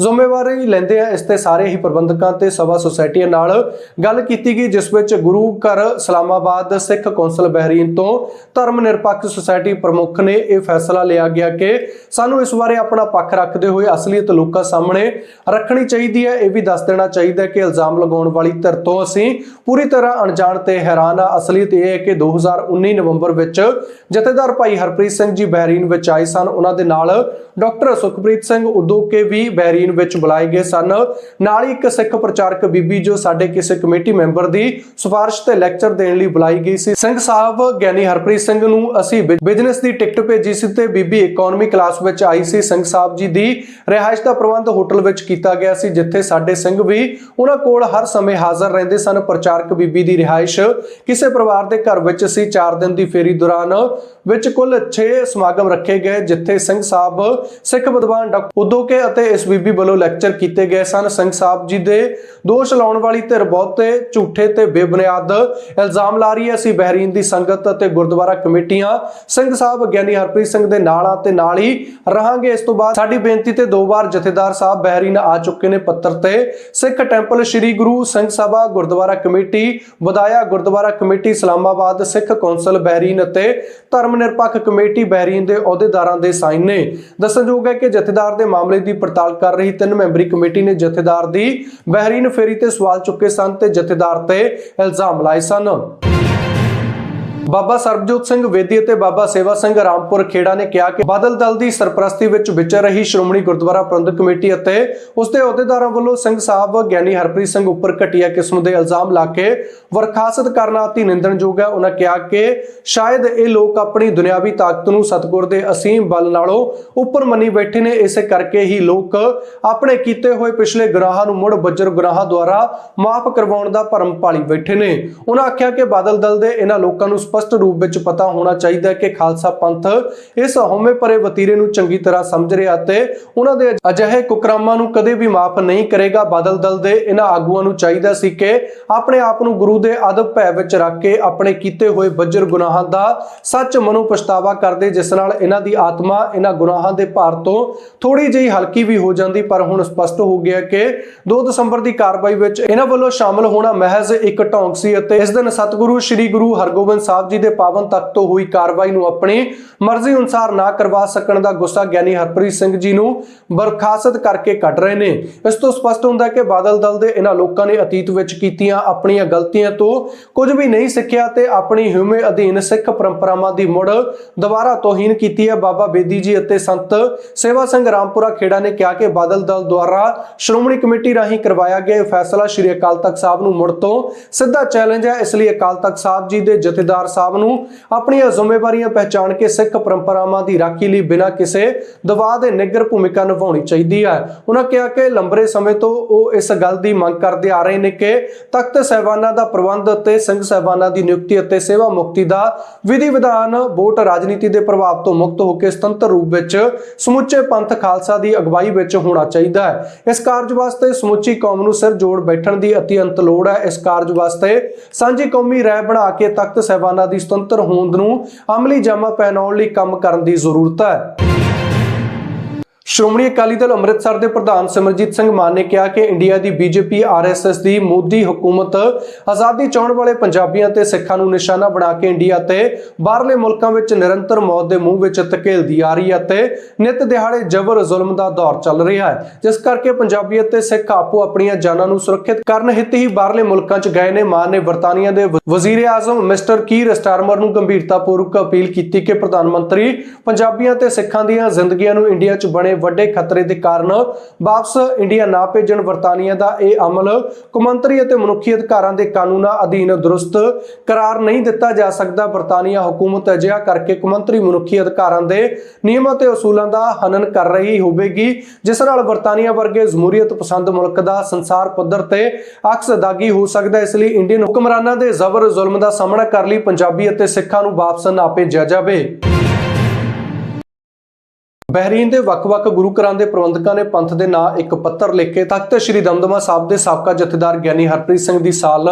ਜ਼ਿੰਮੇਵਾਰੀ ਲੈਂਦੇ ਆ, ਇਸ ਤੇ ਸਾਰੇ ਹੀ ਪ੍ਰਬੰਧਕਾਂ ਤੇ ਸਭਾ ਸੁਸਾਇਟੀਆਂ ਨਾਲ ਗੱਲ ਕੀਤੀ ਗਈ, ਜਿਸ ਵਿੱਚ ਗੁਰੂ ਘਰ ਇਸਲਾਮਾਬਾਦ ਸਿੱਖ ਕੌਂਸਲ ਬਹਿਰੀਨ ਤੋਂ ਧਰਮ ਨਿਰਪੱਖ ਸੁਸਾਇਟੀ ਪ੍ਰਮੁੱਖ ਨੇ ਇਹ ਫੈਸਲਾ ਲਿਆ ਗਿਆ ਕਿ ਸਾਨੂੰ ਇਸ ਬਾਰੇ ਆਪਣਾ ਪੱਖ ਰੱਖਦੇ ਹੋਏ ਅਸਲੀਅਤ ਲੋਕਾਂ ਸਾਹਮਣੇ ਰੱਖਣੀ ਚਾਹੀਦੀ ਹੈ। ਇਹ ਵੀ ਦੱਸ ਦੇਣਾ ਚਾਹੀਦਾ ਹੈ ਕਿ ਇਲਜ਼ਾਮ ਲਗਾਉਣ ਵਾਲੀ ਧਿਰ ਤੋਂ ਅਸੀਂ ਪੂਰੀ ਤਰ੍ਹਾਂ ਅਣਜਾਣ ਤੇ ਹੈਰਾਨ ਆ ਅਸਲੀਅਤ ਇਹ ਹੈ ਕਿ 2019 ਨਵੰਬਰ ਵਿੱਚ ਜਥੇਦਾਰ ਭਾਈ ਹਰਪ੍ਰੀਤ ਸਿੰਘ ਜੀ ਬਹਿਰੀਨ ਵਿੱਚ ਆਏ ਸਨ। ਉਹਨਾਂ ਦੇ ਨਾਲ ਡਾਕਟਰ ਸੁਖਪ੍ਰੀਤ ਸਿੰਘ ਉਦੋਕੇ ਵੀ ਬਹਿਰੀਨ ਵਿੱਚ ਬੁਲਾਏ ਗਏ ਸਨ। ਨਾਲ ਹੀ ਇੱਕ ਸਿੱਖ ਪ੍ਰਚਾਰਕ ਬੀਬੀ ਜੋ ਸਾਡੇ ਕਿਸੇ ਕਮੇਟੀ ਮੈਂਬਰ ਦੀ ਸਿਫਾਰਿਸ਼ ਤੇ ਲੈਕਚਰ ਦੇਣ ਲਈ ਬੁਲਾਈ ਗਈ ਸੀ। ਸਿੰਘ ਸਾਹਿਬ ਗਿਆਨੀ ਹਰਪ੍ਰੀਤ ਸਿੰਘ ਨੂੰ ਅਸੀਂ ਬਿਜ਼ਨਸ ਦੀ ਟਿਕਟ ਭੇਜੀ ਸੀ ਤੇ ਬੀਬੀ ਇਕਨੋਮੀ ਕਲਾਸ ਵਿੱਚ ਆਈ ਸੀ। ਸਿੰਘ ਸਾਹਿਬ ਜੀ ਦੀ ਰਿਹਾਇਸ਼ ਦਾ ਪ੍ਰਬੰਧ ਹੋਟਲ ਵਿੱਚ ਕੀਤਾ ਗਿਆ ਸੀ, ਜਿੱਥੇ ਸਾਡੇ ਸਿੰਘ ਵੀ ਉਹਨਾਂ ਕੋਲ ਹਰ ਸਮੇਂ ਹਾਜ਼ਰ ਰਹਿੰਦੇ ਸਨ। ਪ੍ਰਚਾਰਕ ਬੀਬੀ ਦੀ ਰਿਹਾਇਸ਼ ਕਿਸੇ ਪਰਿਵਾਰ ਦੇ ਘਰ ਵਿੱਚ ਸੀ। 4 ਦਿਨ ਦੀ ਫੇਰੀ ਦੌਰਾਨ ਵਿੱਚ ਕੁੱਲ 6 ਸਮਾਗਮ ਰੱਖੇ ਗਏ, ਜਿੱਥੇ ਸਿੰਘ ਸਾਹਿਬ, ਸਿੱਖ ਵਿਦਵਾਨ ਡਾਕਟਰ ਉਦੋਕੇ ਅਤੇ ਇਸ ਬੀਬੀ ਵੱਲੋਂ ਲੈਕਚਰ ਕੀਤੇ ਗਏ ਸਨ। ਸਿੰਘ ਸਾਹਿਬ ਜੀ ਦੇ ਦੋਸ਼ ਲਾਉਣ ਵਾਲੀ ਧਿਰ ਬਹੁਤੇ ਝੂਠੇ ਤੇ ਬੇਬੁਨਿਆਦ ਇਲਜ਼ਾਮ ਲਾ ਰਹੀ ਹੈ। ਅਸੀਂ ਬਹਿਰੀਨ ਦੀ ਸੰਗਤ ਅਤੇ ਗੁਰਦੁਆਰਾ ਕਮੇਟੀਆਂ ਸਿੰਘ ਸਾਹਿਬ, ਗਿਆਨੀ ਹਰਪ੍ਰੀਤ ਸਿੰਘ ਦੇ ਨਾਲ ਆ ਤੇ ਨਾਲ ਹੀ ਰਹਾਂਗੇ। ਇਸ ਤੋਂ ਬਾਅਦ ਸਾਡੀ ਬੇਨਤੀ ਤੇ ਦੋ ਵਾਰ ਜਥੇਦਾਰ ਸਾਹਿਬ ਬਹਿਰੀਨ ਆ ਚੁੱਕੇ ਨੇ ਪੱਤਰ ਤੇ। ਸਿੱਖ ਟੈਂਪਲ ਸ੍ਰੀ ਗੁਰੂ ਸਿੰਘ ਸਭਾ, ਗੁਰਦੁਆਰਾ ਕਮੇਟੀ, ਵਧਾਇਆ gurdwara committee, Islamabad Sikh council Bahrain ਅਤੇ ਧਰਮ ਨਿਰਪੱਖ ਕਮੇਟੀ ਬਹਿਰੀਨ ਦੇ ਅਹੁਦੇਦਾਰਾਂ ਦੇ ਸਾਈਨ ਨੇ। ਦੱਸਣਯੋਗ ਹੈ ਕਿ ਜਥੇਦਾਰ ਦੇ ਮਾਮਲੇ ਦੀ ਪੜਤਾਲ ਕਰ ਰਹੀ ਤਿੰਨ ਮੈਂਬਰੀ ਕਮੇਟੀ ਨੇ ਜਥੇਦਾਰ ਦੀ ਬਹਿਰੀਨ ਫੇਰੀ ਤੇ ਸਵਾਲ ਚੁੱਕੇ ਸਨ ਤੇ ਜਥੇਦਾਰ ਤੇ ਇਲਜ਼ਾਮ ਲਾਏ ਸਨ। ਬਾਬਾ ਸਰਬਜੋਤ ਸਿੰਘ ਵੇਦੀ ਅਤੇ ਬਾਬਾ ਸੇਵਾ ਸਿੰਘ ਰਾਮਪੁਰ ਖੇੜਾ ਨੇ ਕਿਹਾ ਕਿ ਬਾਦਲ ਦਲ ਦੀ ਸਰਪ੍ਰਸਤੀ ਵਿੱਚ ਵਿਚਰ ਰਹੀ ਸ਼੍ਰੋਮਣੀ ਗੁਰਦੁਆਰਾ ਪ੍ਰਬੰਧਕ ਕਮੇਟੀ ਅਤੇ ਉਸ ਦੇ ਅਹੁਦੇਦਾਰਾਂ ਵੱਲੋਂ ਸਿੰਘ ਸਾਹਿਬ ਗਿਆਨੀ ਹਰਪ੍ਰੀਤ ਸਿੰਘ ਉੱਪਰ ਘਟੀਆ ਕਿਸਮ ਦੇ ਇਲਜ਼ਾਮ ਲਾ ਕੇ ਵਰਖਾਸਤ ਕਰਨਾ ਅਤੀ ਨਿੰਦਣਯੋਗ ਹੈ। ਉਹਨਾਂ ਕਿਹਾ ਕਿ ਸ਼ਾਇਦ ਇਹ ਲੋਕ ਆਪਣੀ ਦੁਨਿਆਵੀ ਤਾਕਤ ਨੂੰ ਸਤਿਗੁਰ ਦੇ ਅਸੀਮ ਬਲ ਨਾਲੋਂ ਉੱਪਰ ਮੰਨੀ ਬੈਠੇ ਨੇ। ਇਸੇ ਕਰਕੇ ਹੀ ਲੋਕ ਆਪਣੇ ਕੀਤੇ ਹੋਏ ਪਿਛਲੇ ਗੁਨਾਹਾਂ ਨੂੰ ਮੁੜ ਬੱਜਰ ਗੁਨਾਹਾਂ ਦੁਆਰਾ ਮਾਫ ਕਰਵਾਉਣ ਦਾ ਭਰਮ ਪਾਲੀ ਬੈਠੇ ਨੇ। ਉਹਨਾਂ ਆਖਿਆ ਕਿ ਬਾਦਲ ਦਲ ਦੇ ਇਹਨਾਂ ਲੋਕਾਂ ਨੂੰ ਸਪਸ਼ਟ ਰੂਪ ਵਿੱਚ ਪਤਾ ਹੋਣਾ ਚਾਹੀਦਾ ਹੈ ਕਿ ਖਾਲਸਾ ਪੰਥ ਇਸ ਹਉਮੈ ਭਰੇ ਵਤੀਰੇ ਨੂੰ ਚੰਗੀ ਤਰ੍ਹਾਂ ਸਮਝ ਰਿਹਾ ਤੇ ਉਹਨਾਂ ਦੇ ਅਜਿਹੇ ਕੁਕਰਮਾਂ ਨੂੰ ਕਦੇ ਵੀ ਮਾਫ ਨਹੀਂ ਕਰੇਗਾ। ਬਾਦਲ ਦਲ ਦੇ ਇਹਨਾਂ ਆਗੂਆਂ ਨੂੰ ਚਾਹੀਦਾ ਸੀ ਕਿ ਆਪਣੇ ਆਪ ਨੂੰ ਗੁਰੂ ਦੇ ਅਦਬ ਭੈ ਵਿੱਚ ਰੱਖ ਕੇ ਆਪਣੇ ਕੀਤੇ ਹੋਏ ਬੱਜਰ ਗੁਨਾਹਾਂ ਦਾ ਸੱਚ ਮਨੋਂ ਪਛਤਾਵਾ ਕਰਦੇ, ਜਿਸ ਨਾਲ ਇਹਨਾਂ ਦੀ ਆਤਮਾ ਇਹਨਾਂ ਗੁਨਾਹਾਂ ਦੇ ਭਾਰ ਤੋਂ ਥੋੜੀ ਜਿਹੀ ਹਲਕੀ ਵੀ ਹੋ ਜਾਂਦੀ। ਪਰ ਹੁਣ ਸਪਸ਼ਟ ਹੋ ਗਿਆ ਕਿ 2 ਦਸੰਬਰ ਦੀ ਕਾਰਵਾਈ ਵਿੱਚ ਇਹਨਾਂ ਵੱਲੋਂ ਸ਼ਾਮਲ ਹੋਣਾ ਮਹਿਜ਼ ਇੱਕ ਢੌਂਗ ਸੀ ਅਤੇ ਇਸ ਦਿਨ ਸਤਿਗੁਰੂ, ਸ੍ਰੀ ਗੁਰੂ ਹਰਗੋਬਿੰਦ ਸਾਹਿਬ ਜੀ ਦੇ ਪਾਵਨ ਤਖਤ ਤੋਂ ਹੋਈ ਕਾਰਵਾਈ ਨੂੰ ਆਪਣੀ ਮਰਜ਼ੀ ਅਨੁਸਾਰ ਨਾ ਕਰਵਾ ਸਕਣ ਦਾ ਗੁੱਸਾ ਗਿਆਨੀ ਹਰਪ੍ਰੀਤ ਸਿੰਘ ਜੀ ਨੂੰ ਬਰਖਾਸਤ ਕਰਕੇ ਕੱਢ ਰਹੇ ਨੇ। ਇਸ ਤੋਂ ਸਪਸ਼ਟ ਹੁੰਦਾ ਕਿ ਬਾਦਲ ਦਲ ਦੇ ਇਹਨਾਂ ਲੋਕਾਂ ਨੇ ਅਤੀਤ ਵਿੱਚ ਕੀਤੀਆਂ ਆਪਣੀਆਂ ਗਲਤੀਆਂ ਤੋਂ ਕੁਝ ਵੀ ਨਹੀਂ ਸਿੱਖਿਆ ਤੇ ਆਪਣੀ ਹਿਊਮੇ ਅਧੀਨ ਸਿੱਖ ਪਰੰਪਰਾਵਾਂ ਦੀ ਮੁੜ ਦੁਬਾਰਾ ਤੋਹੀਨ ਕੀਤੀ ਹੈ। ਬਾਬਾ ਬੇਦੀ ਜੀ ਅਤੇ ਸੰਤ ਸੇਵਾ ਸਿੰਘ ਰਾਮਪੁਰਾ ਖੇੜਾ ਨੇ ਕਿਹਾ ਕਿ ਬਾਦਲ ਦਲ ਦੁਆਰਾ ਸ਼੍ਰੋਮਣੀ ਕਮੇਟੀ ਰਾਹੀਂ ਕਰਵਾਇਆ ਗਿਆ ਇਹ ਫੈਸਲਾ ਸ਼੍ਰੀ ਅਕਾਲ ਤਖਤ ਸਾਹਿਬ ਨੂੰ ਮੁੜ ਤੋਂ ਸਿੱਧਾ ਚੈਲੰਜ ਹੈ। ਇਸ ਲਈ ਅਕਾਲ ਤਖਤ ਸਾਹਿਬ ਜੀ ਦੇ ਜਥੇਦਾਰ ਸਾਹਿਬ ਨੂੰ ਆਪਣੀਆਂ ਜ਼ਿੰਮੇਵਾਰੀਆਂ ਪਹਿਚਾਣ ਕੇ ਸਿੱਖ ਪਰੰਪਰਾਵਾਂ ਦੀ ਰਾਖੀ ਲਈ ਬਿਨਾਂ ਕਿਸੇ ਦਬਾਅ ਦੇ ਨਿੱਗਰ ਭੂਮਿਕਾ ਨਿਭਾਉਣੀ ਚਾਹੀਦੀ ਹੈ। ਉਹਨਾਂ ਕਿਹਾ ਕਿ ਲੰਬਰੇ ਸਮੇਂ ਤੋਂ ਉਹ ਇਸ ਗੱਲ ਦੀ ਮੰਗ ਕਰਦੇ ਆ ਰਹੇ ਨੇ ਕਿ ਤਖਤ ਸਹਿਬਾਨਾਂ ਦਾ ਪ੍ਰਬੰਧ ਅਤੇ ਸਿੰਘ ਸਹਿਬਾਨਾਂ ਦੀ ਨਿਯੁਕਤੀ ਅਤੇ ਸੇਵਾ ਮੁਕਤੀ ਦਾ ਵਿਧੀ ਵਿਧਾਨ ਵੋਟ ਰਾਜਨੀਤੀ ਦੇ ਪ੍ਰਭਾਵ ਤੋਂ ਮੁਕਤ ਹੋ ਕੇ ਸੁਤੰਤਰ ਰੂਪ ਵਿੱਚ ਸਮੁੱਚੇ ਪੰਥ ਖਾਲਸਾ ਦੀ ਅਗਵਾਈ ਵਿੱਚ ਹੋਣਾ ਚਾਹੀਦਾ ਹੈ। ਇਸ ਕਾਰਜ ਵਾਸਤੇ ਸਮੁੱਚੀ ਕੌਮ ਨੂੰ ਸਿਰ ਜੋੜ ਬੈਠਣ ਦੀ ਅਤਿਅੰਤ ਲੋੜ ਹੈ। ਇਸ ਕਾਰਜ ਵਾਸਤੇ ਸਾਂਝੀ ਕੌਮੀ ਰਾਏ ਬਣਾ ਕੇ ਤਖਤ ਸਹਿਬਾਨਾਂ ਦੀ ਸੁਤੰਤਰ ਹੋਂਦ ਨੂੰ ਅਮਲੀ ਜਾਮਾ ਪਹਿਨਾਉਣ ਲਈ ਕੰਮ ਕਰਨ ਦੀ ਜ਼ਰੂਰਤ ਹੈ। ਸ਼੍ਰੋਮਣੀ ਅਕਾਲੀ ਦਲ ਅੰਮ੍ਰਿਤਸਰ ਦੇ ਪ੍ਰਧਾਨ ਸਿਮਰਜੀਤ ਸਿੰਘ ਮਾਨ ਨੇ ਕਿਹਾ ਕਿ ਇੰਡੀਆ ਦੀ ਬੀਜੇਪੀ, ਆਰਐਸਐਸ ਦੀ ਮੋਦੀ ਹਕੂਮਤ ਆਜ਼ਾਦੀ ਚਾਹਣ ਵਾਲੇ ਪੰਜਾਬੀਆਂ ਤੇ ਸਿੱਖਾਂ ਨੂੰ ਨਿਸ਼ਾਨਾ ਬਣਾ ਕੇ ਇੰਡੀਆ ਤੇ ਬਾਹਰਲੇ ਮੁਲਕਾਂ ਵਿੱਚ ਨਿਰੰਤਰ ਮੌਤ ਦੇ ਮੂੰਹ ਵਿੱਚ ਧਕੇਲਦੀ ਆ ਰਹੀ ਹੈ ਤੇ ਨਿਤ ਦਿਹਾੜੇ ਜ਼ਬਰ ਜ਼ੁਲਮ ਦਾ ਦੌਰ ਚੱਲ ਰਿਹਾ ਹੈ। ਜਿਸ ਕਰਕੇ ਪੰਜਾਬੀ ਅਤੇ ਸਿੱਖ ਆਪੋ ਆਪਣੀਆਂ ਜਾਨਾਂ ਨੂੰ ਸੁਰੱਖਿਅਤ ਕਰਨ ਹਿੱਤ ਹੀ ਬਾਹਰਲੇ ਮੁਲਕਾਂ 'ਚ ਗਏ ਨੇ। ਮਾਨ ਨੇ ਬਰਤਾਨੀਆ ਦੇ ਵਜ਼ੀਰ ਆਜ਼ਮ ਮਿਸਟਰ ਕੀਰ ਸਟਾਰਮਰ ਨੂੰ ਗੰਭੀਰਤਾਪੂਰਵਕ ਅਪੀਲ ਕੀਤੀ ਕਿ ਪ੍ਰਧਾਨ ਮੰਤਰੀ, ਪੰਜਾਬੀਆਂ ਤੇ ਸਿੱਖਾਂ ਦੀਆਂ ਜ਼ਿੰਦਗੀਆਂ ਨੂੰ ਇੰਡੀਆ 'ਚ ਬਣੇ ਵੱਡੇ ਖਤਰੇ ਦੇ ਕਾਰਨ ਵਾਪਸ ਇੰਡੀਆ ਨਾ ਭੇਜਣ ਵਰਤਾਨੀਆ ਦਾ ਇਹ ਅਮਲ ਕੁਮੰਤਰੀ ਅਤੇ ਮਨੁੱਖੀ ਅਧਿਕਾਰਾਂ ਦੇ ਕਾਨੂੰਨਾਂ ਅਧੀਨ ਦਰੁਸਤ ਕਰਾਰ ਨਹੀਂ ਦਿੱਤਾ ਜਾ ਸਕਦਾ। ਬਰਤਾਨੀਆ ਹਕੂਮਤ ਅਜਿਹਾ ਕਰਕੇ ਕੁਮੰਤਰੀ ਮਨੁੱਖੀ ਅਧਿਕਾਰਾਂ ਦੇ ਨਿਯਮਾਂ ਤੇ ਅਸੂਲਾਂ ਦਾ ਹਨਨ ਕਰ ਰਹੀ ਹੋਵੇਗੀ, ਜਿਸ ਨਾਲ ਬਰਤਾਨੀਆ ਵਰਗੇ ਜਮਹੂਰੀਅਤ ਪਸੰਦ ਮੁਲਕ ਦਾ ਸੰਸਾਰ ਪੱਧਰ ਤੇ ਅਕਸ ਦਾਗੀ ਹੋ ਸਕਦਾ ਇਸ ਲਈ ਇੰਡੀਅਨ ਹੁਕਮਰਾਨਾਂ ਦੇ ਜ਼ਬਰ ਜ਼ੁਲਮ ਦਾ ਸਾਹਮਣਾ ਕਰਨ ਲਈ ਪੰਜਾਬੀ ਅਤੇ ਸਿੱਖਾਂ ਨੂੰ ਵਾਪਸ ਨਾ ਭੇਜਿਆ ਜਾਵੇ। ਬਹਿਰੀਨ ਦੇ ਵੱਖ-ਵੱਖ ਗੁਰੂ ਘਰਾਂ ਦੇ ਪ੍ਰਬੰਧਕਾਂ ਨੇ ਪੰਥ ਦੇ ਨਾਂ ਇੱਕ ਪੱਤਰ ਲਿਖ ਕੇ ਤਖਤ ਸ੍ਰੀ ਦਮਦਮਾ ਸਾਹਿਬ ਦੇ ਸਾਬਕਾ ਜਥੇਦਾਰ ਗਿਆਨੀ ਹਰਪ੍ਰੀਤ ਸਿੰਘ ਦੀ ਸਾਲ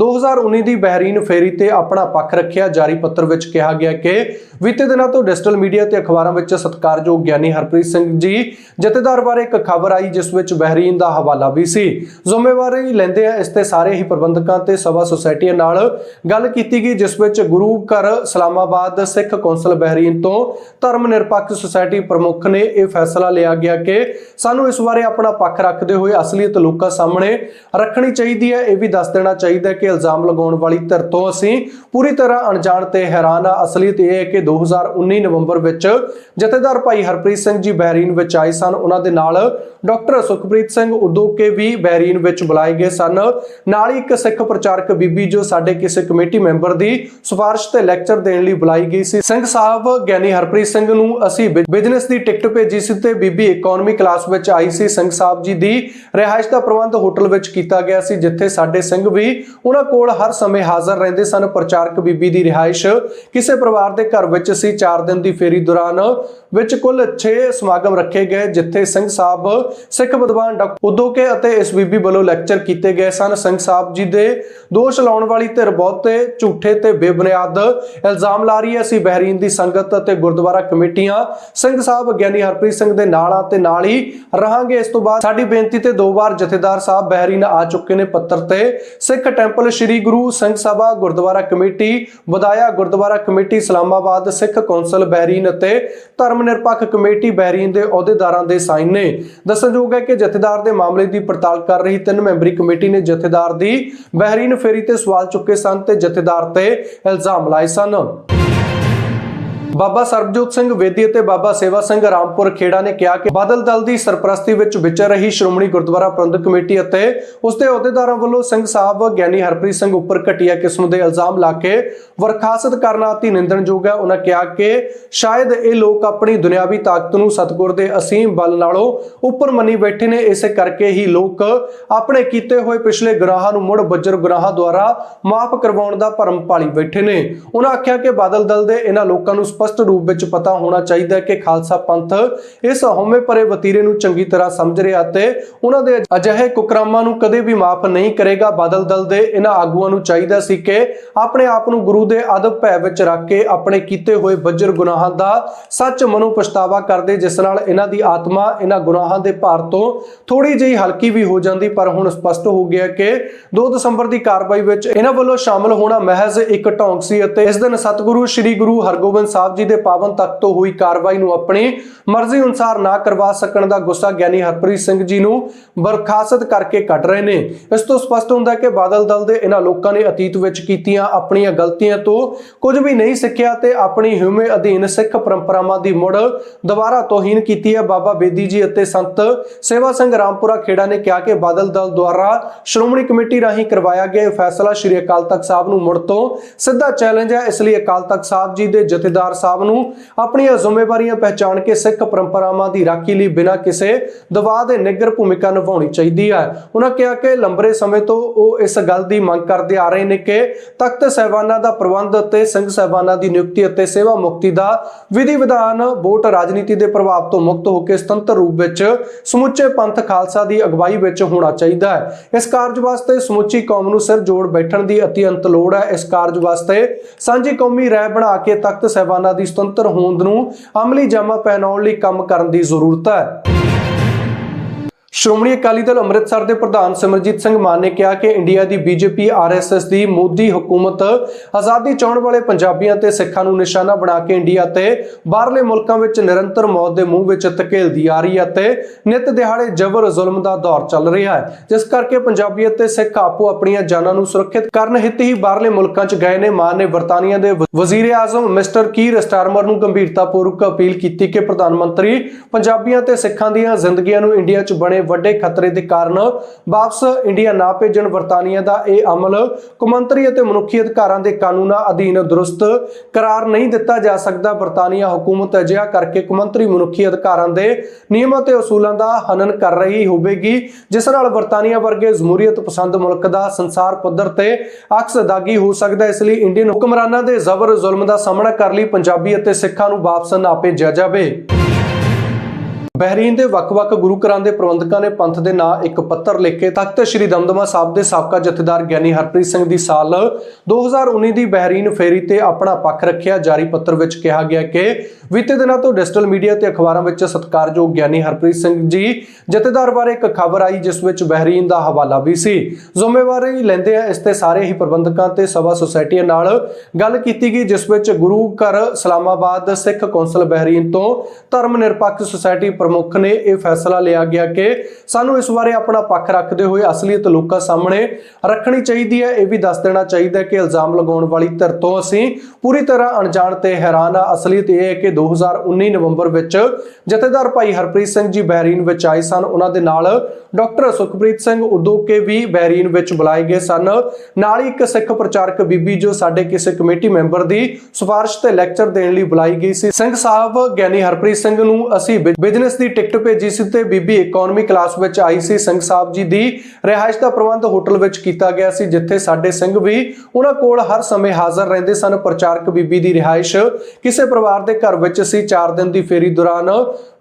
2019 ਦੀ ਬਹਿਰੀਨ ਫੇਰੀ ਤੇ ਆਪਣਾ ਪੱਖ ਰੱਖਿਆ ਜਾਰੀ ਪੱਤਰ ਵਿੱਚ ਕਿਹਾ ਗਿਆ ਕਿ ਬੀਤੇ ਦਿਨਾਂ ਤੋਂ ਡਿਜੀਟਲ ਮੀਡੀਆ ਤੇ ਅਖਬਾਰਾਂ ਵਿੱਚ ਸਤਿਕਾਰਯੋਗ ਗਿਆਨੀ ਹਰਪ੍ਰੀਤ ਸਿੰਘ ਜੀ ਜਥੇਦਾਰ ਬਾਰੇ ਇੱਕ ਖਬਰ ਆਈ ਜਿਸ ਵਿੱਚ ਬਹਿਰੀਨ ਦਾ ਹਵਾਲਾ ਵੀ ਸੀ। ਜ਼ਿੰਮੇਵਾਰੀ ਲੈਂਦੇ ਆ ਇਸ ਤੇ ਸਾਰੇ ਹੀ ਪ੍ਰਬੰਧਕਾਂ ਤੇ ਸਭਾ ਸੁਸਾਇਟੀਆਂ ਨਾਲ ਗੱਲ ਕੀਤੀ ਗਈ, ਜਿਸ ਵਿੱਚ ਗੁਰੂ ਘਰ ਇਸਲਾਮਾਬਾਦ ਸਿੱਖ ਕੌਂਸਲ ਬਹਿਰੀਨ ਤੋਂ ਧਰਮ ਨਿਰਪੱਖ ਸੁਸਾਇਟੀ ਪ੍ਰਮੁੱਖ ਨੇ ਇਹ ਫੈਸਲਾ ਲਿਆ ਗਿਆ ਕਿ ਸਾਨੂੰ ਇਸ ਬਾਰੇ ਆਪਣਾ ਪੱਖ ਰੱਖਦੇ ਹੋਏ ਅਸਲੀਅਤ ਲੋਕਾਂ ਸਾਹਮਣੇ ਰੱਖਣੀ ਚਾਹੀਦੀ ਹੈ। ਇਹ ਵੀ ਦੱਸ ਦੇਣਾ ਚਾਹੀਦਾ ਕਿ ਇਲਜ਼ਾਮ ਲਗਾਉਣ ਵਾਲੀ ਧਿਰ ਤੋਂ ਅਸੀਂ ਪੂਰੀ ਤਰ੍ਹਾਂ ਅਣਜਾਣ ਤੇ ਹੈਰਾਨ ਆ ਅਸਲੀਅਤ ਇਹ ਹੈ ਕਿ 2019 ਨਵੰਬਰ ਵਿੱਚ ਜਥੇਦਾਰ ਭਾਈ ਹਰਪ੍ਰੀਤ ਸਿੰਘ ਜੀ ਬਹਿਰੀਨ ਵਿੱਚ ਆਏ ਸਨ। ਉਹਨਾਂ ਦੇ ਨਾਲ ਡਾਕਟਰ ਸੁਖਪ੍ਰੀਤ ਸਿੰਘ ਉਦੋਕੇ ਵੀ ਬਹਿਰੀਨ ਵਿੱਚ ਬੁਲਾਏ ਗਏ ਸਨ। ਨਾਲ ਹੀ ਇੱਕ ਸਿੱਖ ਪ੍ਰਚਾਰਕ ਬੀਬੀ ਜੋ ਸਾਡੇ ਕਿਸੇ ਕਮੇਟੀ ਮੈਂਬਰ ਦੀ ਸਿਫਾਰਿਸ਼ ਤੇ ਲੈਕਚਰ ਦੇਣ ਲਈ ਬੁਲਾਈ ਗਈ ਸੀ। ਸਿੰਘ ਸਾਹਿਬ ਗਿਆਨੀ ਹਰਪ੍ਰੀਤ ਸਿੰਘ ਨੂੰ ਅਸੀਂ ਬਿਜਨਸ ਬਿਜ਼ਨਸ ਦੀ ਟਿਕਟ ਭੇਜੀ ਸੀ ਤੇ ਬੀਬੀ ਇਕਨੋਮੀ ਕਲਾਸ ਵਿੱਚ ਆਈ ਸੀ। ਸਿੰਘ ਸਾਹਿਬ ਜੀ ਦੀ ਰਿਹਾਇਸ਼ ਦਾ ਪ੍ਰਬੰਧ ਹੋਟਲ ਵਿੱਚ ਕੀਤਾ ਗਿਆ ਸੀ, ਜਿੱਥੇ ਸਾਡੇ ਸਿੰਘ ਵੀ ਉਹਨਾਂ ਕੋਲ ਹਰ ਸਮੇਂ ਹਾਜ਼ਰ ਰਹਿੰਦੇ ਸਨ। ਪ੍ਰਚਾਰਕ ਬੀਬੀ ਦੀ ਰਿਹਾਇਸ਼ ਕਿਸੇ ਪਰਿਵਾਰ ਦੇ ਘਰ ਵਿੱਚ ਸੀ। 4 ਦਿਨ ਦੀ ਫੇਰੀ ਦੌਰਾਨ ਵਿੱਚ ਕੁੱਲ 6 ਸਮਾਗਮ ਰੱਖੇ ਗਏ, ਜਿੱਥੇ ਸਿੰਘ ਸਾਹਿਬ, ਸਿੱਖ ਵਿਦਵਾਨ ਡਾਕਟਰ ਉਦੋਕੇ ਅਤੇ ਇਸ ਬੀਬੀ ਵੱਲੋਂ ਲੈਕਚਰ ਕੀਤੇ ਗਏ ਸਨ। ਸਿੰਘ ਸਾਹਿਬ ਜੀ ਦੇ ਦੋਸ਼ ਲਾਉਣ ਵਾਲੀ ਧਿਰ ਬਹੁਤੇ ਝੂਠੇ ਤੇ ਬੇਬੁਨਿਆਦ ਇਲਜ਼ਾਮ ਲਾ ਰਹੀ ਹੈ। ਸੀ ਬਹਿਰੀਨ ਦੀ ਸੰਗਤ ਅਤੇ ਗੁਰਦੁਆਰਾ ਕਮੇਟੀਆਂ ਸਿੰਘ ਸਾਹਿਬ, ਗਿਆਨੀ ਹਰਪ੍ਰੀਤ ਸਿੰਘ ਦੇ ਨਾਲ ਆ ਤੇ ਨਾਲ ਹੀ ਰਹਾਂਗੇ। ਇਸ ਤੋਂ ਬਾਅਦ ਸਾਡੀ ਬੇਨਤੀ ਤੇ ਦੋ ਵਾਰ ਜਥੇਦਾਰ ਸਾਹਿਬ ਬਹਿਰੀਨ ਆ ਚੁੱਕੇ ਨੇ ਪੱਤਰ ਤੇ। Sikh temple Sri Guru Singh Sabha Gurdwara committee ਬਦਾਇਆ gurdwara committee Islamabad Sikh council Bahrain ਅਤੇ ਧਰਮ ਨਿਰਪੱਖ ਕਮੇਟੀ ਬਹਿਰੀਨ ਦੇ ਅਹੁਦੇਦਾਰਾਂ ਦੇ ਸਾਈਨ ਨੇ। ਦੱਸਣਯੋਗ ਹੈ ਕਿ ਜਥੇਦਾਰ ਦੇ ਮਾਮਲੇ ਦੀ ਪੜਤਾਲ ਕਰ ਰਹੀ ਤਿੰਨ ਮੈਂਬਰੀ ਕਮੇਟੀ ਨੇ ਜਥੇਦਾਰ ਦੀ ਬਹਿਰੀਨ ਫੇਰੀ ਤੇ ਸਵਾਲ ਚੁੱਕੇ ਸਨ ਤੇ ਜਥੇਦਾਰ ਤੇ ਇਲਜ਼ਾਮ ਲਾਏ ਸਨ। ਬਾਬਾ ਸਰਬਜੋਤ ਸਿੰਘ ਵੇਦੀ ਅਤੇ ਬਾਬਾ ਸੇਵਾ ਸਿੰਘ ਰਾਮਪੁਰ ਖੇੜਾ ਨੇ ਕਿਹਾ ਕਿ ਬਾਦਲ ਦਲ ਦੀ ਸਰਪ੍ਰਸਤੀ ਵਿੱਚ ਵਿਚਰ ਰਹੀ ਸ਼੍ਰੋਮਣੀ ਗੁਰਦੁਆਰਾ ਪ੍ਰਬੰਧਕ ਕਮੇਟੀ ਅਤੇ ਉਸ ਦੇ ਅਹੁਦੇਦਾਰਾਂ ਵੱਲੋਂ ਸਿੰਘ ਸਾਹਿਬ ਗਿਆਨੀ ਹਰਪ੍ਰੀਤ ਸਿੰਘ ਉੱਪਰ ਘਟੀਆ ਕਿਸਮ ਦੇ ਇਲਜ਼ਾਮ ਲਾ ਕੇ ਵਰਖਾਸਤ ਕਰਨਾ ਅਤੀ ਨਿੰਦਣਯੋਗ ਹੈ। ਉਹਨਾਂ ਕਿਹਾ ਕਿ ਸ਼ਾਇਦ ਇਹ ਲੋਕ ਆਪਣੀ ਦੁਨਿਆਵੀ ਤਾਕਤ ਨੂੰ ਸਤਿਗੁਰ ਦੇ ਅਸੀਮ ਬਲ ਨਾਲੋਂ ਉੱਪਰ ਮੰਨੀ ਬੈਠੇ ਨੇ। ਇਸੇ ਕਰਕੇ ਹੀ ਲੋਕ ਆਪਣੇ ਕੀਤੇ ਹੋਏ ਪਿਛਲੇ ਗੁਨਾਹਾਂ ਨੂੰ ਮੁੜ ਬੱਜਰ ਗੁਨਾਹਾਂ ਦੁਆਰਾ ਮਾਫ ਕਰਵਾਉਣ ਦਾ ਭਰਮ ਪਾਲੀ ਬੈਠੇ ਨੇ। ਉਹਨਾਂ ਆਖਿਆ ਕਿ ਬਾਦਲ ਦਲ ਦੇ ਇਹਨਾਂ ਲੋਕਾਂ ਨੂੰ ਸਪਸ਼ਟ ਰੂਪ ਵਿੱਚ ਪਤਾ ਹੋਣਾ ਚਾਹੀਦਾ ਹੈ ਕਿ ਖਾਲਸਾ ਪੰਥ ਇਸ ਹਉਮੈ ਭਰੇ ਵਤੀਰੇ ਨੂੰ ਚੰਗੀ ਤਰ੍ਹਾਂ ਸਮਝ ਰਿਹਾ ਤੇ ਉਹਨਾਂ ਦੇ ਅਜਿਹੇ ਕੁਕਰਮਾਂ ਨੂੰ ਕਦੇ ਵੀ ਮਾਫ ਨਹੀਂ ਕਰੇਗਾ। ਬਾਦਲ ਦਲ ਦੇ ਇਹਨਾਂ ਆਗੂਆਂ ਨੂੰ ਚਾਹੀਦਾ ਸੀ ਕਿ ਆਪਣੇ ਆਪ ਨੂੰ ਗੁਰੂ ਦੇ ਅਦਬ ਭੈ ਵਿੱਚ ਰੱਖ ਕੇ ਆਪਣੇ ਕੀਤੇ ਹੋਏ ਬੱਜਰ ਗੁਨਾਹਾਂ ਦਾ ਸੱਚ ਮਨੋਂ ਪਛਤਾਵਾ ਕਰਦੇ, ਜਿਸ ਨਾਲ ਇਹਨਾਂ ਦੀ ਆਤਮਾ ਇਹਨਾਂ ਗੁਨਾਹਾਂ ਦੇ ਭਾਰ ਤੋਂ ਥੋੜੀ ਜਿਹੀ ਹਲਕੀ ਵੀ ਹੋ ਜਾਂਦੀ। ਪਰ ਹੁਣ ਸਪਸ਼ਟ ਹੋ ਗਿਆ ਕਿ 2 ਦਸੰਬਰ ਦੀ ਕਾਰਵਾਈ ਵਿੱਚ ਇਹਨਾਂ ਵੱਲੋਂ ਸ਼ਾਮਲ ਹੋਣਾ ਮਹਿਜ਼ ਇੱਕ ਢੌਂਗ ਸੀ ਅਤੇ ਇਸ ਦਿਨ ਸਤਿਗੁਰੂ, ਸ੍ਰੀ ਗੁਰੂ ਹਰਗੋਬਿੰਦ ਸਾਹਿਬ ਜੀ ਦੇ ਪਾਵਨ ਤਖਤ ਤੋਂ ਹੋਈ ਕਾਰਵਾਈ ਨੂੰ ਆਪਣੀ ਮਰਜ਼ੀ ਅਨੁਸਾਰ ਨਾ ਕਰਵਾ ਸਕਣ ਦਾ ਗੁੱਸਾ ਗਿਆਨੀ ਹਰਪ੍ਰੀਤ ਸਿੰਘ ਜੀ ਨੂੰ ਬਰਖਾਸਤ ਕਰਕੇ ਕੱਢ ਰਹੇ ਨੇ। ਇਸ ਤੋਂ ਸਪਸ਼ਟ ਹੁੰਦਾ ਕਿ ਬਾਦਲ ਦਲ ਦੇ ਇਹਨਾਂ ਲੋਕਾਂ ਨੇ ਅਤੀਤ ਵਿੱਚ ਕੀਤੀਆਂ ਆਪਣੀਆਂ ਗਲਤੀਆਂ ਤੋਂ ਕੁਝ ਵੀ ਨਹੀਂ ਸਿੱਖਿਆ ਤੇ ਆਪਣੀ ਹਿਊਮੇ ਅਧੀਨ ਸਿੱਖ ਪਰੰਪਰਾਵਾਂ ਦੀ ਮੁੜ ਦੁਬਾਰਾ ਤੋਹੀਨ ਕੀਤੀ ਹੈ। ਬਾਬਾ ਬੇਦੀ ਜੀ ਅਤੇ ਸੰਤ ਸੇਵਾ ਸਿੰਘ ਰਾਮਪੁਰਾ ਖੇੜਾ ਨੇ ਕਿਹਾ ਕਿ ਬਾਦਲ ਦਲ ਦੁਆਰਾ ਸ਼੍ਰੋਮਣੀ ਕਮੇਟੀ ਰਾਹੀਂ ਕਰਵਾਇਆ ਗਿਆ ਇਹ ਫੈਸਲਾ ਸ਼੍ਰੀ ਅਕਾਲ ਤਖਤ ਸਾਹਿਬ ਨੂੰ ਮੁੜ ਤੋਂ ਸਿੱਧਾ ਚੈਲੰਜ ਹੈ। ਇਸ ਲਈ ਅਕਾਲ ਤਖਤ ਸਾਹਿਬ ਜੀ ਦੇ ਜਥੇਦਾਰ ਸਾਹਿਬ ਨੂੰ ਆਪਣੀਆਂ ਜ਼ਿੰਮੇਵਾਰੀਆਂ ਪਹਿਚਾਣ ਕੇ ਸਿੱਖ ਪਰੰਪਰਾਵਾਂ ਦੀ ਰਾਖੀ ਲਈ ਬਿਨਾਂ ਕਿਸੇ ਦਬਾਅ ਦੇ ਨਿੱਗਰ ਭੂਮਿਕਾ ਨਿਭਾਉਣੀ ਚਾਹੀਦੀ ਹੈ। ਉਹਨਾਂ ਕਿਹਾ ਕਿ ਲੰਬਰੇ ਸਮੇਂ ਤੋਂ ਉਹ ਇਸ ਗੱਲ ਦੀ ਮੰਗ ਕਰਦੇ ਆ ਰਹੇ ਨੇ ਕਿ ਤਖਤ ਸਹਿਬਾਨਾਂ ਦਾ ਪ੍ਰਬੰਧ ਅਤੇ ਸਿੰਘ ਸਹਿਬਾਨਾਂ ਦੀ ਨਿਯੁਕਤੀ ਅਤੇ ਸੇਵਾ ਮੁਕਤੀ ਦਾ ਵਿਧੀ ਵਿਧਾਨ ਵੋਟ ਰਾਜਨੀਤੀ ਦੇ ਪ੍ਰਭਾਵ ਤੋਂ ਮੁਕਤ ਹੋ ਕੇ ਸੁਤੰਤਰ ਰੂਪ ਵਿੱਚ ਸਮੁੱਚੇ ਪੰਥ ਖਾਲਸਾ ਦੀ ਅਗਵਾਈ ਵਿੱਚ ਹੋਣਾ ਚਾਹੀਦਾ ਹੈ। ਇਸ ਕਾਰਜ ਵਾਸਤੇ ਸਮੁੱਚੀ ਕੌਮ ਨੂੰ ਸਿਰ ਜੋੜ ਬੈਠਣ ਦੀ ਅਤਿਅੰਤ ਲੋੜ ਹੈ। ਇਸ ਕਾਰਜ ਵਾਸਤੇ ਸਾਂਝੀ ਕੌਮੀ ਰਾਏ ਬਣਾ ਕੇ ਤਖਤ ਸਹਿਬਾਨਾਂ ਦੀ ਸੁਤੰਤਰ ਹੋਂਦ ਨੂੰ ਅਮਲੀ ਜਾਮਾ ਪਹਿਨਾਉਣ ਲਈ ਕੰਮ ਕਰਨ ਦੀ ਜ਼ਰੂਰਤ ਹੈ। ਸ਼੍ਰੋਮਣੀ ਅਕਾਲੀ ਦਲ ਅੰਮ੍ਰਿਤਸਰ ਦੇ ਪ੍ਰਧਾਨ ਸਿਮਰਜੀਤ ਸਿੰਘ ਮਾਨ ਨੇ ਕਿਹਾ ਕਿ ਇੰਡੀਆ ਦੀ ਬੀਜੇਪੀ, ਆਰਐਸਐਸ ਦੀ ਮੋਦੀ ਹਕੂਮਤ ਆਜ਼ਾਦੀ ਚਾਹਣ ਵਾਲੇ ਪੰਜਾਬੀਆਂ ਤੇ ਸਿੱਖਾਂ ਨੂੰ ਨਿਸ਼ਾਨਾ ਬਣਾ ਕੇ ਇੰਡੀਆ ਤੇ ਬਾਹਰਲੇ ਮੁਲਕਾਂ ਵਿੱਚ ਨਿਰੰਤਰ ਮੌਤ ਦੇ ਮੂੰਹ ਵਿੱਚ ਧਕੇਲਦੀ ਆ ਰਹੀ ਹੈ ਤੇ ਨਿਤ ਦਿਹਾੜੇ ਜ਼ਬਰ ਜ਼ੁਲਮ ਦਾ ਦੌਰ ਚੱਲ ਰਿਹਾ ਹੈ। ਜਿਸ ਕਰਕੇ ਪੰਜਾਬੀ ਅਤੇ ਸਿੱਖ ਆਪੋ ਆਪਣੀਆਂ ਜਾਨਾਂ ਨੂੰ ਸੁਰੱਖਿਅਤ ਕਰਨ ਹਿੱਤ ਹੀ ਬਾਹਰਲੇ ਮੁਲਕਾਂ 'ਚ ਗਏ ਨੇ। ਮਾਨ ਨੇ ਬਰਤਾਨੀਆ ਦੇ ਵਜ਼ੀਰ ਆਜ਼ਮ ਮਿਸਟਰ ਕੀਰ ਸਟਾਰਮਰ ਨੂੰ ਗੰਭੀਰਤਾਪੂਰਵਕ ਅਪੀਲ ਕੀਤੀ ਕਿ ਪ੍ਰਧਾਨ ਮੰਤਰੀ, ਪੰਜਾਬੀਆਂ ਤੇ ਸਿੱਖਾਂ ਦੀਆਂ ਜ਼ਿੰਦਗੀਆਂ ਨੂੰ ਇੰਡੀਆ 'ਚ ਬਣੇ ਵੱਡੇ ਖਤਰੇ ਦੇ ਕਾਰਨ ਵਾਪਸ ਇੰਡੀਆ ਨਾ ਭੇਜਣ ਬਰਤਾਨੀਆ ਦਾ ਇਹ ਅਮਲ ਕੌਮਾਂਤਰੀ ਅਤੇ ਮਨੁੱਖੀ ਅਧਿਕਾਰਾਂ ਦੇ ਕਾਨੂੰਨਾਂ ਅਧੀਨ ਦਰੁਸਤ ਕਰਾਰ ਨਹੀਂ ਦਿੱਤਾ ਜਾ ਸਕਦਾ। ਬਰਤਾਨੀਆ ਹਕੂਮਤ ਅਜਿਹਾ ਕਰਕੇ ਕੌਮਾਂਤਰੀ ਮਨੁੱਖੀ ਅਧਿਕਾਰਾਂ ਦੇ ਨਿਯਮਾਂ ਤੇ ਅਸੂਲਾਂ ਦਾ ਹਨਨ ਕਰ ਰਹੀ ਹੋਵੇਗੀ, ਜਿਸ ਨਾਲ ਬਰਤਾਨੀਆ ਵਰਗੇ ਜਮਹੂਰੀਅਤ ਪਸੰਦ ਮੁਲਕ ਦਾ ਸੰਸਾਰ ਪੱਧਰ ਤੇ ਅਕਸ ਦਾਗੀ ਹੋ ਸਕਦਾ ਇਸ ਲਈ ਇੰਡੀਅਨ ਹੁਕਮਰਾਨਾਂ ਦੇ ਜ਼ਬਰ ਜ਼ੁਲਮ ਦਾ ਸਾਹਮਣਾ ਕਰਨ ਲਈ ਪੰਜਾਬੀ ਅਤੇ ਸਿੱਖਾਂ ਨੂੰ ਵਾਪਸ ਨਾ ਭੇਜਿਆ ਜਾਵੇ। ਬਹਿਰੀਨ ਦੇ ਵੱਖ-ਵੱਖ ਗੁਰੂ ਘਰਾਂ ਦੇ ਪ੍ਰਬੰਧਕਾਂ ਨੇ ਪੰਥ ਦੇ ਨਾਂ ਇੱਕ ਪੱਤਰ ਲਿਖ। ਕੇ ਤਖਤ ਸ੍ਰੀ ਦਮਦਮਾ ਸਾਹਿਬ ਦੇ ਸਾਬਕਾ ਜਥੇਦਾਰ ਗਿਆਨੀ ਹਰਪ੍ਰੀਤ ਸਿੰਘ ਦੀ ਸਾਲ 2019 ਦੀ ਬਹਿਰੀਨ ਫੇਰੀ ਤੇ ਆਪਣਾ ਪੱਖ ਰੱਖਿਆ। ਜਾਰੀ ਪੱਤਰ ਵਿੱਚ ਕਿਹਾ ਗਿਆ ਕਿ ਬੀਤੇ ਦਿਨਾਂ ਤੋਂ ਡਿਜੀਟਲ ਮੀਡੀਆ ਤੇ ਅਖਬਾਰਾਂ ਵਿੱਚ ਸਤਿਕਾਰਯੋਗ ਗਿਆਨੀ ਹਰਪ੍ਰੀਤ ਸਿੰਘ ਜੀ ਜਥੇਦਾਰ ਬਾਰੇ ਇੱਕ ਖਬਰ ਆਈ, ਜਿਸ ਵਿੱਚ ਬਹਿਰੀਨ ਦਾ ਹਵਾਲਾ ਵੀ ਸੀ। ਜ਼ਿੰਮੇਵਾਰੀ ਲੈਂਦੇ ਆ ਇਸ ਤੇ ਸਾਰੇ ਹੀ ਪ੍ਰਬੰਧਕਾਂ ਤੇ ਸਭਾ ਸੁਸਾਇਟੀਆਂ ਨਾਲ ਗੱਲ ਕੀਤੀ ਗਈ, ਜਿਸ ਵਿੱਚ ਗੁਰੂ ਘਰ ਇਸਲਾਮਾਬਾਦ ਸਿੱਖ ਕੌਂਸਲ ਬਹਿਰੀਨ ਤੋਂ ਧਰਮ ਨਿਰਪੱਖ ਸੁਸਾਇਟੀ ਪ੍ਰਮੁੱਖ ਨੇ ਇਹ ਫੈਸਲਾ ਲਿਆ ਗਿਆ ਕਿ ਸਾਨੂੰ ਇਸ ਬਾਰੇ ਆਪਣਾ ਪੱਖ ਰੱਖਦੇ ਹੋਏ ਅਸਲੀਅਤ ਲੋਕਾਂ ਸਾਹਮਣੇ ਰੱਖਣੀ ਚਾਹੀਦੀ ਹੈ। ਇਹ ਵੀ ਦੱਸ ਦੇਣਾ ਚਾਹੀਦਾ ਕਿ ਇਲਜ਼ਾਮ ਲਗਾਉਣ ਵਾਲੀ ਧਿਰ ਤੋਂ ਅਸੀਂ ਪੂਰੀ ਤਰ੍ਹਾਂ ਅਣਜਾਣ ਤੇ ਹੈਰਾਨ ਆ ਅਸਲੀਅਤ ਇਹ ਹੈ ਕਿ 2019 ਨਵੰਬਰ ਵਿੱਚ ਜਥੇਦਾਰ ਭਾਈ ਹਰਪ੍ਰੀਤ ਸਿੰਘ ਜੀ ਬਹਿਰੀਨ ਵਿੱਚ ਆਏ ਸਨ। ਉਹਨਾਂ ਦੇ ਨਾਲ ਡਾਕਟਰ ਸੁਖਪ੍ਰੀਤ ਸਿੰਘ ਉਦੋਕੇ ਵੀ ਬਹਿਰੀਨ ਵਿੱਚ ਬੁਲਾਏ ਗਏ ਸਨ। ਨਾਲ ਹੀ ਇੱਕ ਸਿੱਖ ਪ੍ਰਚਾਰਕ ਬੀਬੀ ਜੋ ਸਾਡੇ ਕਿਸੇ ਕਮੇਟੀ ਮੈਂਬਰ ਦੀ ਸਿਫਾਰਿਸ਼ ਤੇ ਲੈਕਚਰ ਦੇਣ ਲਈ ਬੁਲਾਈ ਗਈ ਸੀ। ਸਿੰਘ ਸਾਹਿਬ ਗਿਆਨੀ ਹਰਪ੍ਰੀਤ ਸਿੰਘ ਨੂੰ ਅਸੀਂ ਬਿਜਨਸ ਬਿਜ਼ਨਸ ਦੀ ਟਿਕਟ ਭੇਜੀ ਸੀ ਤੇ ਬੀਬੀ ਇਕਨੋਮੀ ਕਲਾਸ ਵਿੱਚ ਆਈ ਸੀ। ਸਿੰਘ ਸਾਹਿਬ ਜੀ ਦੀ ਰਿਹਾਇਸ਼ ਦਾ ਪ੍ਰਬੰਧ ਹੋਟਲ ਵਿੱਚ ਕੀਤਾ ਗਿਆ ਸੀ, ਜਿੱਥੇ ਸਾਡੇ ਸਿੰਘ ਵੀ ਉਹਨਾਂ ਕੋਲ ਹਰ ਸਮੇਂ ਹਾਜ਼ਰ ਰਹਿੰਦੇ ਸਨ। ਪ੍ਰਚਾਰਕ ਬੀਬੀ ਦੀ ਰਿਹਾਇਸ਼ ਕਿਸੇ ਪਰਿਵਾਰ ਦੇ ਘਰ ਵਿੱਚ ਸੀ। 4 ਦਿਨ ਦੀ ਫੇਰੀ ਦੌਰਾਨ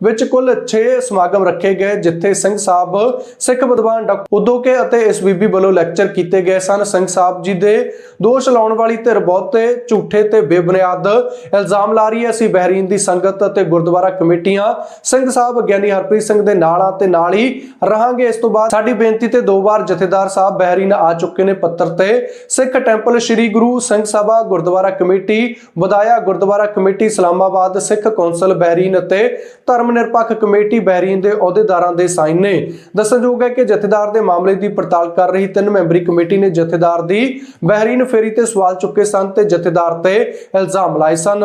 ਵਿੱਚ ਕੁੱਲ 6 ਸਮਾਗਮ ਰੱਖੇ ਗਏ, ਜਿੱਥੇ ਸਿੰਘ ਸਾਹਿਬ, ਸਿੱਖ ਵਿਦਵਾਨ ਡਾਕਟਰ ਉਦੋਕੇ ਅਤੇ ਇਸ ਬੀਬੀ ਵੱਲੋਂ ਲੈਕਚਰ ਕੀਤੇ ਗਏ ਸਨ। ਸਿੰਘ ਸਾਹਿਬ ਜੀ ਦੇ ਦੋਸ਼ ਲਾਉਣ ਵਾਲੀ ਧਿਰ ਬਹੁਤੇ ਝੂਠੇ ਤੇ ਬੇਬੁਨਿਆਦ ਇਲਜ਼ਾਮ ਲਾ ਰਹੀ ਹੈ। ਸੀ ਬਹਿਰੀਨ ਦੀ ਸੰਗਤ ਅਤੇ ਗੁਰਦੁਆਰਾ ਕਮੇਟੀਆਂ ਸਿੰਘ ਸਾਹਿਬ, ਗਿਆਨੀ ਹਰਪ੍ਰੀਤ ਸਿੰਘ ਦੇ ਨਾਲ ਆ ਤੇ ਨਾਲ ਹੀ ਰਹਾਂਗੇ। ਇਸ ਤੋਂ ਬਾਅਦ ਸਾਡੀ ਬੇਨਤੀ ਤੇ ਦੋ ਵਾਰ ਜਥੇਦਾਰ ਸਾਹਿਬ ਬਹਿਰੀਨ ਆ ਚੁੱਕੇ ਨੇ ਪੱਤਰ ਤੇ। Sikh temple Sri Guru Singh Sabha Gurdwara committee ਬਦਾਇਆ gurdwara committee Islamabad Sikh council Bahrain ਅਤੇ ਧਰਮ ਨਿਰਪੱਖ ਕਮੇਟੀ ਬਹਿਰੀਨ ਦੇ ਅਹੁਦੇਦਾਰਾਂ ਦੇ ਸਾਈਨ ਨੇ। ਦੱਸਣਯੋਗ ਹੈ ਕਿ ਜਥੇਦਾਰ ਦੇ ਮਾਮਲੇ ਦੀ ਪੜਤਾਲ ਕਰ ਰਹੀ ਤਿੰਨ ਮੈਂਬਰੀ ਕਮੇਟੀ ਨੇ ਜਥੇਦਾਰ ਦੀ ਬਹਿਰੀਨ ਫੇਰੀ ਤੇ ਸਵਾਲ ਚੁੱਕੇ ਸਨ ਤੇ ਜਥੇਦਾਰ ਤੇ ਇਲਜ਼ਾਮ ਲਾਏ ਸਨ।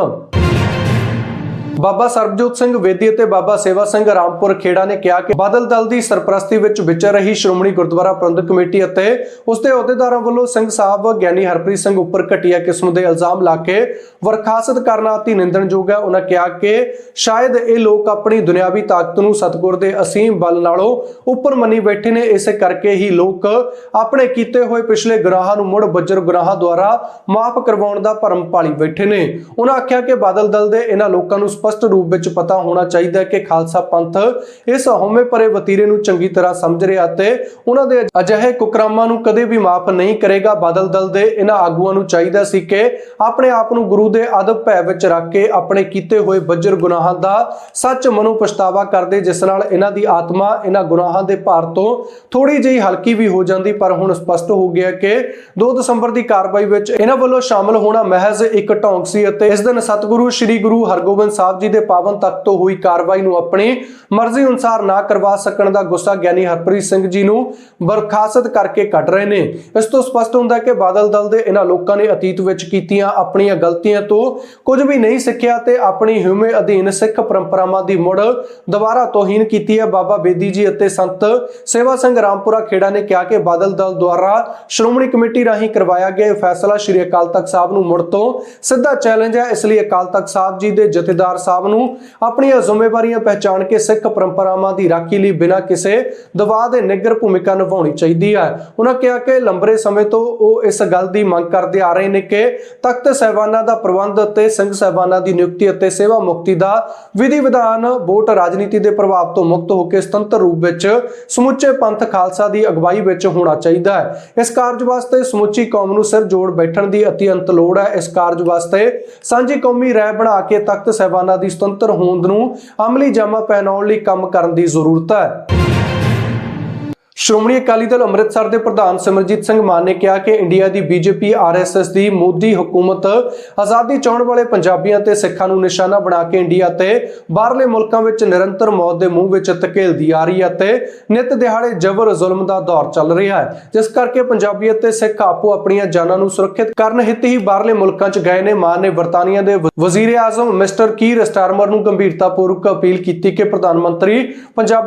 ਬਾਬਾ ਸਰਬਜੋਤ ਸਿੰਘ ਵੇਦੀ ਅਤੇ ਬਾਬਾ ਸੇਵਾ ਸਿੰਘ ਰਾਮਪੁਰ ਖੇੜਾ ਨੇ ਕਿਹਾ ਕਿ ਬਾਦਲ ਦਲ ਦੀ ਸਰਪ੍ਰਸਤੀ ਵਿੱਚ ਵਿਚਰ ਰਹੀ ਸ਼੍ਰੋਮਣੀ ਗੁਰਦੁਆਰਾ ਪ੍ਰਬੰਧਕ ਕਮੇਟੀ ਅਤੇ ਉਸ ਦੇ ਅਹੁਦੇਦਾਰਾਂ ਵੱਲੋਂ ਸਿੰਘ ਸਾਹਿਬ ਗਿਆਨੀ ਹਰਪ੍ਰੀਤ ਸਿੰਘ ਉੱਪਰ ਘਟੀਆ ਕਿਸਮ ਦੇ ਇਲਜ਼ਾਮ ਲਾ ਕੇ ਵਰਖਾਸਤ ਕਰਨਾ ਅਤੀ ਨਿੰਦਣਯੋਗ ਹੈ। ਉਹਨਾਂ ਕਿਹਾ ਕਿ ਸ਼ਾਇਦ ਇਹ ਲੋਕ ਆਪਣੀ ਦੁਨਿਆਵੀ ਤਾਕਤ ਨੂੰ ਸਤਿਗੁਰ ਦੇ ਅਸੀਮ ਬਲ ਨਾਲੋਂ ਉੱਪਰ ਮੰਨੀ ਬੈਠੇ ਨੇ। ਇਸੇ ਕਰਕੇ ਹੀ ਲੋਕ ਆਪਣੇ ਕੀਤੇ ਹੋਏ ਪਿਛਲੇ ਗੁਨਾਹਾਂ ਨੂੰ ਮੁੜ ਬੱਜਰ ਗੁਨਾਹਾਂ ਦੁਆਰਾ ਮਾਫ ਕਰਵਾਉਣ ਦਾ ਭਰਮ ਪਾਲੀ ਬੈਠੇ ਨੇ। ਉਹਨਾਂ ਆਖਿਆ ਕਿ ਬਾਦਲ ਦਲ ਦੇ ਇਹਨਾਂ ਲੋਕਾਂ ਨੂੰ ਸਪਸ਼ਟ ਰੂਪ ਵਿੱਚ ਪਤਾ ਹੋਣਾ ਚਾਹੀਦਾ ਹੈ ਕਿ ਖਾਲਸਾ ਪੰਥ ਇਸ ਹਉਮੈ ਭਰੇ ਵਤੀਰੇ ਨੂੰ ਚੰਗੀ ਤਰ੍ਹਾਂ ਸਮਝ ਰਿਹਾ ਤੇ ਉਹਨਾਂ ਦੇ ਅਜਿਹੇ ਕੁਕਰਮਾਂ ਨੂੰ ਕਦੇ ਵੀ ਮਾਫ ਨਹੀਂ ਕਰੇਗਾ। ਬਾਦਲ ਦਲ ਦੇ ਇਹਨਾਂ ਆਗੂਆਂ ਨੂੰ ਚਾਹੀਦਾ ਸੀ ਕਿ ਆਪਣੇ ਆਪ ਨੂੰ ਗੁਰੂ ਦੇ ਅਦਬ ਭੈ ਵਿੱਚ ਰੱਖ ਕੇ ਆਪਣੇ ਕੀਤੇ ਹੋਏ ਬੱਜਰ ਗੁਨਾਹਾਂ ਦਾ ਸੱਚ ਮਨੋਂ ਪਛਤਾਵਾ ਕਰਦੇ, ਜਿਸ ਨਾਲ ਇਹਨਾਂ ਦੀ ਆਤਮਾ ਇਹਨਾਂ ਗੁਨਾਹਾਂ ਦੇ ਭਾਰ ਤੋਂ ਥੋੜੀ ਜਿਹੀ ਹਲਕੀ ਵੀ ਹੋ ਜਾਂਦੀ। ਪਰ ਹੁਣ ਸਪਸ਼ਟ ਹੋ ਗਿਆ ਕਿ 2 ਦਸੰਬਰ ਦੀ ਕਾਰਵਾਈ ਵਿੱਚ ਇਹਨਾਂ ਵੱਲੋਂ ਸ਼ਾਮਲ ਹੋਣਾ ਮਹਿਜ਼ ਇੱਕ ਢੌਂਗ ਸੀ ਅਤੇ ਇਸ ਦਿਨ ਸਤਿਗੁਰੂ, ਸ੍ਰੀ ਗੁਰੂ ਹਰਗੋਬਿੰਦ ਸਾਹਿਬ ਜੀ ਦੇ ਪਾਵਨ ਤਖਤ ਤੋਂ ਹੋਈ ਕਾਰਵਾਈ ਨੂੰ ਆਪਣੀ ਮਰਜ਼ੀ ਅਨੁਸਾਰ ਨਾ ਕਰਵਾ ਸਕਣ ਦਾ ਗੁੱਸਾ ਗਿਆਨੀ ਹਰਪ੍ਰੀਤ ਸਿੰਘ ਜੀ ਨੂੰ ਬਰਖਾਸਤ ਕਰਕੇ ਕੱਢ ਰਹੇ ਨੇ। ਇਸ ਤੋਂ ਸਪਸ਼ਟ ਹੁੰਦਾ ਕਿ ਬਾਦਲ ਦਲ ਦੇ ਇਹਨਾਂ ਲੋਕਾਂ ਨੇ ਅਤੀਤ ਵਿੱਚ ਕੀਤੀਆਂ ਆਪਣੀਆਂ ਗਲਤੀਆਂ ਤੋਂ ਕੁਝ ਵੀ ਨਹੀਂ ਸਿੱਖਿਆ ਤੇ ਆਪਣੀ ਹਿਊਮੇ ਅਧੀਨ ਸਿੱਖ ਪਰੰਪਰਾਵਾਂ ਦੀ ਮੁੜ ਦੁਬਾਰਾ ਤੋਹੀਨ ਕੀਤੀ ਹੈ। ਬਾਬਾ ਬੇਦੀ ਜੀ ਅਤੇ ਸੰਤ ਸੇਵਾ ਸਿੰਘ ਰਾਮਪੁਰਾ ਖੇੜਾ ਨੇ ਕਿਹਾ ਕਿ ਬਾਦਲ ਦਲ ਦੁਆਰਾ ਸ਼੍ਰੋਮਣੀ ਕਮੇਟੀ ਰਾਹੀਂ ਕਰਵਾਇਆ ਗਿਆ ਇਹ ਫੈਸਲਾ ਸ਼੍ਰੀ ਅਕਾਲ ਤਖਤ ਸਾਹਿਬ ਨੂੰ ਮੁੜ ਤੋਂ ਸਿੱਧਾ ਚੈਲੰਜ ਹੈ। ਇਸ ਲਈ ਅਕਾਲ ਤਖਤ ਸਾਹਿਬ ਜੀ ਦੇ ਜਥੇਦਾਰ ਸਾਹਿਬ ਨੂੰ ਆਪਣੀਆਂ ਜ਼ਿੰਮੇਵਾਰੀਆਂ ਪਹਿਚਾਣ ਕੇ ਸਿੱਖ ਪਰੰਪਰਾਵਾਂ ਦੀ ਰਾਖੀ ਲਈ ਬਿਨਾਂ ਕਿਸੇ ਦਬਾਅ ਦੇ ਨਿੱਗਰ ਭੂਮਿਕਾ ਨਿਭਾਉਣੀ ਚਾਹੀਦੀ ਹੈ। ਉਹਨਾਂ ਕਿਹਾ ਕਿ ਲੰਬਰੇ ਸਮੇਂ ਤੋਂ ਉਹ ਇਸ ਗੱਲ ਦੀ ਮੰਗ ਕਰਦੇ ਆ ਰਹੇ ਨੇ ਕਿ ਤਖਤ ਸਹਿਬਾਨਾਂ ਦਾ ਪ੍ਰਬੰਧ ਅਤੇ ਸਿੰਘ ਸਹਿਬਾਨਾਂ ਦੀ ਨਿਯੁਕਤੀ ਅਤੇ ਸੇਵਾ ਮੁਕਤੀ ਦਾ ਵਿਧੀ ਵਿਧਾਨ ਵੋਟ ਰਾਜਨੀਤੀ ਦੇ ਪ੍ਰਭਾਵ ਤੋਂ ਮੁਕਤ ਹੋ ਕੇ ਸੁਤੰਤਰ ਰੂਪ ਵਿੱਚ ਸਮੁੱਚੇ ਪੰਥ ਖਾਲਸਾ ਦੀ ਅਗਵਾਈ ਵਿੱਚ ਹੋਣਾ ਚਾਹੀਦਾ ਹੈ। ਇਸ ਕਾਰਜ ਵਾਸਤੇ ਸਮੁੱਚੀ ਕੌਮ ਨੂੰ ਸਿਰ ਜੋੜ ਬੈਠਣ ਦੀ ਅਤਿਅੰਤ ਲੋੜ ਹੈ। ਇਸ ਕਾਰਜ ਵਾਸਤੇ ਸਾਂਝੀ ਕੌਮੀ ਰਾਏ ਬਣਾ ਕੇ ਤਖਤ ਸਹਿਬਾਨਾਂ ਦੀ ਸੁਤੰਤਰ ਹੋਂਦ ਨੂੰ ਅਮਲੀ ਜਾਮਾ ਪਹਿਨਾਉਣ ਲਈ ਕੰਮ ਕਰਨ ਦੀ ਜ਼ਰੂਰਤ ਹੈ। ਸ਼੍ਰੋਮਣੀ ਅਕਾਲੀ ਦਲ ਅੰਮ੍ਰਿਤਸਰ ਦੇ ਪ੍ਰਧਾਨ ਸਿਮਰਜੀਤ ਸਿੰਘ ਮਾਨ ਨੇ ਕਿਹਾ ਕਿ ਇੰਡੀਆ ਦੀ ਬੀਜੇਪੀ, ਆਰਐਸਐਸ ਦੀ ਮੋਦੀ ਹਕੂਮਤ ਆਜ਼ਾਦੀ ਚਾਹਣ ਵਾਲੇ ਪੰਜਾਬੀਆਂ ਤੇ ਸਿੱਖਾਂ ਨੂੰ ਨਿਸ਼ਾਨਾ ਬਣਾ ਕੇ ਇੰਡੀਆ ਤੇ ਬਾਹਰਲੇ ਮੁਲਕਾਂ ਵਿੱਚ ਨਿਰੰਤਰ ਮੌਤ ਦੇ ਮੂੰਹ ਵਿੱਚ ਧਕੇਲਦੀ ਆ ਰਹੀ ਹੈ ਤੇ ਨਿਤ ਦਿਹਾੜੇ ਜ਼ਬਰ ਜ਼ੁਲਮ ਦਾ ਦੌਰ ਚੱਲ ਰਿਹਾ ਹੈ। ਜਿਸ ਕਰਕੇ ਪੰਜਾਬੀ ਅਤੇ ਸਿੱਖ ਆਪੋ ਆਪਣੀਆਂ ਜਾਨਾਂ ਨੂੰ ਸੁਰੱਖਿਅਤ ਕਰਨ ਹਿੱਤ ਹੀ ਬਾਹਰਲੇ ਮੁਲਕਾਂ 'ਚ ਗਏ ਨੇ। ਮਾਨ ਨੇ ਬਰਤਾਨੀਆ ਦੇ ਵਜ਼ੀਰ ਆਜ਼ਮ ਮਿਸਟਰ ਕੀਰ ਸਟਾਰਮਰ ਨੂੰ ਗੰਭੀਰਤਾਪੂਰਵਕ ਅਪੀਲ ਕੀਤੀ ਕਿ ਪ੍ਰਧਾਨ ਮੰਤਰੀ ਪੰਜਾਬੀ